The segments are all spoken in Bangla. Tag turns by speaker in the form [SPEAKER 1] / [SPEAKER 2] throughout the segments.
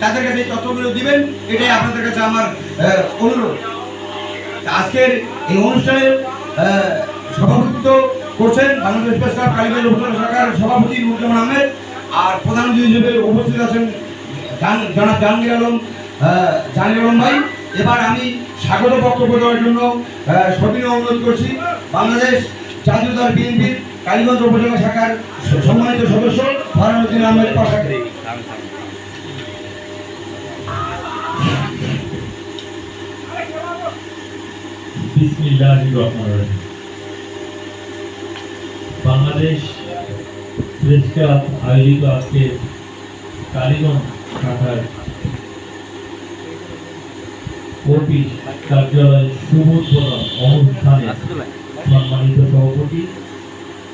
[SPEAKER 1] তাদের কাছে এই তথ্যগুলো দিবেন, এটাই আপনাদের কাছে আমার অনুরোধ। আজকের এই অনুষ্ঠানের সভাপতিত্ব করছেন বাংলাদেশ প্রেস ক্লাব উপজেলা শাখার সভাপতি নুরুজ্জামান আহমেদ আর প্রধান অতিথি হিসেবে উপস্থিত আছেন জান- জনাব জাহাঙ্গীর আলম জাহাঙ্গীর আলম ভাই। এবার আমি স্বাগত বক্তব্য দেওয়ার জন্য সবিনয় অনুরোধ করছি। বাংলাদেশ জাতীয় দল বিএনপির কালীগঞ্জ উপজেলা শাখার সম্মানিত সদস্য ফারুদ্দিন আহমেদ পাশাকে।
[SPEAKER 2] বাংলাদেশ প্রেস ক্লাব আয়োজিত আজকে কালীগঞ্জ শাখার অফিস কার্যালয়ের শুভোদ্বোধন অনুষ্ঠানে সম্মানিত সভাপতি,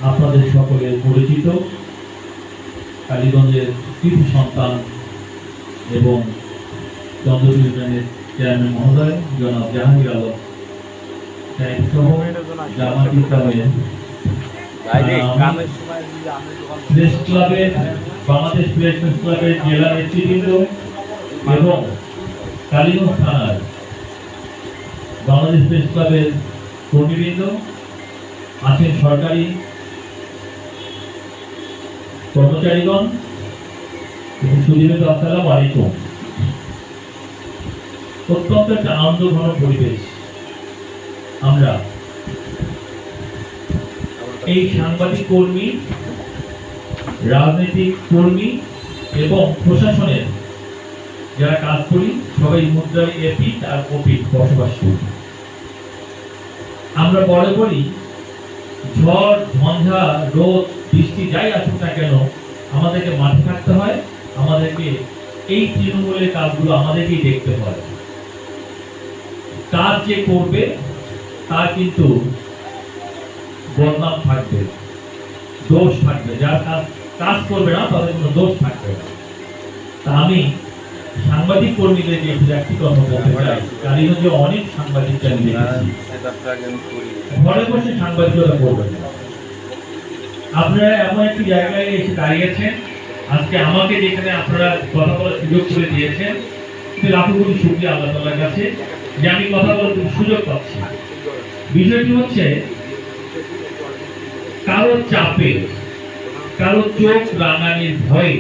[SPEAKER 2] আপনাদের সকলের পরিচিত, কালীগঞ্জের কৃতি সন্তান এবং চন্দ্র চেয়ারম্যান মহোদয়, জনাব জাহাঙ্গীর আলম। সাহেব সহ জামাত প্রেস ক্লাবের বাংলাদেশ প্রেস ক্লাবের জেলা নেতৃবৃন্দ এবং কালীগঞ্জ থানার বাংলাদেশ প্রেস ক্লাবের কর্মীবৃন্দ আছেন সরকারি কর্মচারীগণ সুদীর্ঘ আসসালামু আলাইকুম। অত্যন্ত একটা আনন্দঘন পরিবেশ। আমরা এই সাংবাদিক কর্মী, রাজনৈতিক কর্মী এবং প্রশাসনের যারা কাজ করি, সবাই মুদ্রায় এপি আর ওপি বসবাস করি। আমরা বলে বলি, ঝড়, ঝঞ্ঝা, রোদ, বৃষ্টি যাই আসুক না কেন, আমাদেরকে মাঠে থাকতে হয়, আমাদেরকে এই তৃণমূলের কাজগুলো আমাদেরকেই দেখতে হয়। কাজ যে করবে তার কিন্তু বদনাম থাকবে দোষ থাকবে। যার কাজ কাজ করবে না তাদের কোনো দোষ থাকবে না। তা আমি সাংবাদিক কর্মীদেরকে একটু একটি কথা বলতে চাই। কালীগঞ্জে অনেক সাংবাদিককে আমি ঘরে বসে সাংবাদিকতা করবেন আপনারা এমন একটি জায়গায় এসে দাঁড়িয়েছেন আজকে আমাকে যেখানে আপনারা কথা বলার সুযোগ করে দিয়েছেন লাখো কোটি আল্লাহ কাছে। যে আমি কথা সুযোগ পাচ্ছি। বিষয়টি হচ্ছে কারও চাপে কারও চোখ রাঙানির ভয়ে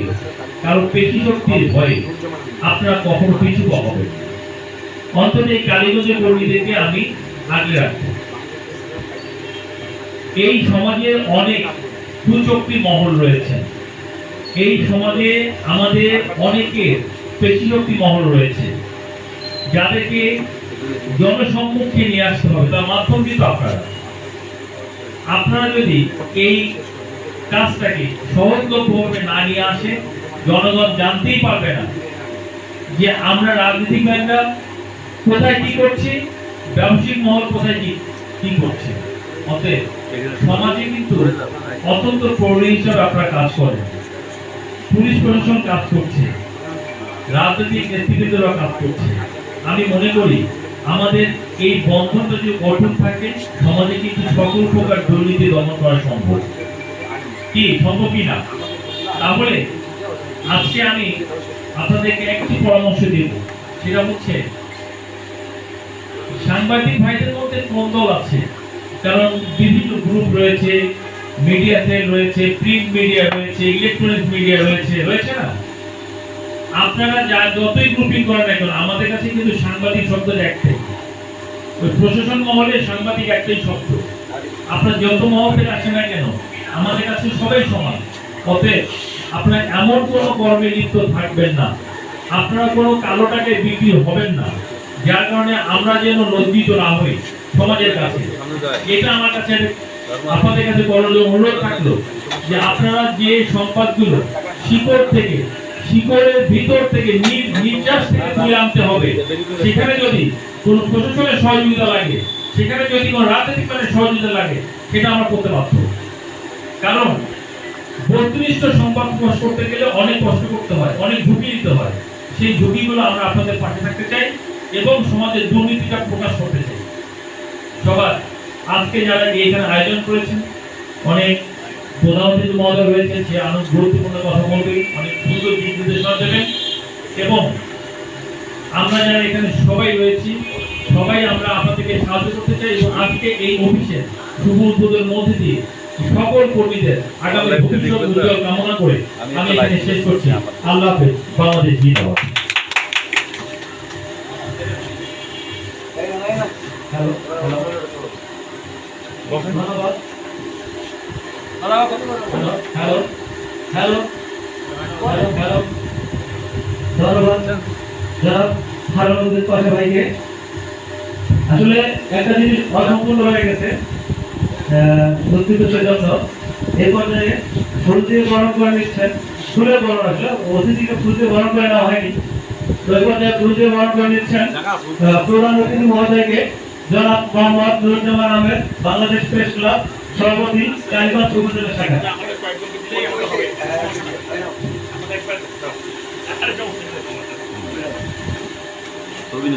[SPEAKER 2] কারও পেশি শক্তির ভয়ে আপনারা কখনো পিছু পাবেন অন্তত এই কালীগঞ্জের কর্মীদেরকে আমি আগলে রাখব। এই সমাজে অনেক কুচক্রী মহল রয়েছে। এই সমাজে আমাদের অনেকের পেশিশক্তি মহল রয়েছে। যাদেরকে জনসম্মুখে নিয়ে আসতে হবে, তার মাধ্যম কিন্তু আপনারা। আপনারা যদি এই কাজটাকে সহজলভ্যভাবে না নিয়ে আসে জনগণ জানতেই পারবে না যে আমরা রাজনীতিবিদরা কোথায় কি করছি, ব্যবসায়িক মহল কোথায় কি কি করছে। অতএব সমাজে কিন্তু অত্যন্ত প্রহরী হিসাবে আপনারা কাজ করেন। পুলিশ প্রশাসন কাজ করছে। রাজনৈতিক নেতৃবৃন্দরা কাজ করছে। আমি মনে করি আমাদের এই বন্ধনটা যদি গঠন থাকে, সমাজে কিন্তু সকল প্রকার দুর্নীতি দমন করা সম্ভব। কি সম্ভব কি না? তাহলে আজকে আমি আপনাদেরকে একটি পরামর্শ দেব, সেটা হচ্ছে সাংবাদিক ভাইদের মধ্যে দ্বন্দ্ব আছে? কারণ বিভিন্ন গ্রুপ রয়েছে মিডিয়া সেল রয়েছে, প্রিন্ট মিডিয়া রয়েছে ইলেকট্রনিক মিডিয়া রয়েছে রয়েছে না? আপনারা যা যতই গ্রুপিং করেন এখন আমাদের কাছে কিন্তু সাংবাদিক শব্দটা একটাই। ওই প্রশাসন মহলে সাংবাদিক একটাই শব্দ। আপনার যত মহল থেকে আসেন না কেন, আমাদের কাছে সবাই সমান। অতএব আপনার এমন কোনো কর্মে লিপ্ত থাকবেন না। আপনারা কোনো কালো টাকায় বিক্রি হবেন না। যার কারণে আমরা যেন লজ্জিত না হই সমাজের কাছে। এটা আমার কাছে আপনাদের কাছে বড় অনুরোধ থাকল যে আপনারা যে সম্পদগুলো শিকড় থেকে শিকড়ের ভিতর থেকে নির- নির্যাস থেকে তুলে আনতে হবে। সেখানে যদি কোনো প্রশাসনের সহযোগিতা লাগে, সেখানে যদি কোনো রাজনৈতিক দলের সহযোগিতা লাগে, সেটা আমরা করতে পারব কারণ বস্তুনিষ্ঠ সংবাদ প্রকাশ করতে গেলে অনেক কষ্ট করতে হয়, অনেক ঝুঁকি নিতে হয়। সেই ঝুঁকিগুলো আমরা আপনাদের পাশে থাকতে চাই এবং সমাজের দুর্নীতিটা প্রকাশ করতে চাই। সবার, আজকে যারা এইখানে আয়োজন করেছেন, অনেক প্রধান অতিথি মহোদয় রয়েছে যে আরও গুরুত্বপূর্ণ কথা বলবে অনেক সুন্দর দিক নির্দেশনা দেবেন।
[SPEAKER 3] এবং আমরা যারা এখানে সবাই রয়েছি সবাই আমরা আপনাদেরকে সাহায্য করতে চাই এবং আজকে এই অফিসে শুভ উদ্বোধনের মধ্যে দিয়ে সকল কর্মীদের আগামী ভবিষ্যৎ উজ্জ্বল কামনা করে আমি এখানে শেষ করছি আল্লাহ হাফেজ। বাংলাদেশ জিন্দাবাদ। হ্যালো ধন্যবাদ হ্যালো হ্যালো হ্যালো হ্যালো। ধন্যবাদ জনাব হারুনুদ্দিন পাশা ভাইকে। আসলে একটা জিনিস অসম্পূর্ণ হয়ে গেছে দুঃখিত সেজন্য। এই পর্যায়ে ফুল দিয়ে বরণ করে নিচ্ছেন ফুলের বরণ আসলে অতিথিকে ফুল দিয়ে বরণ করে নেওয়া হয়নি। তো এই পর্যায়ে ফুল দিয়ে বরণ করে নিচ্ছেন আহ, প্রধান অতিথি মহোদয়কে জনাব মোহাম্মদ নুরুজ্জামান আহমেদ বাংলাদেশ প্রেস ক্লাব সভাপতি কালীগঞ্জ উপজেলা শাখা
[SPEAKER 4] ছবি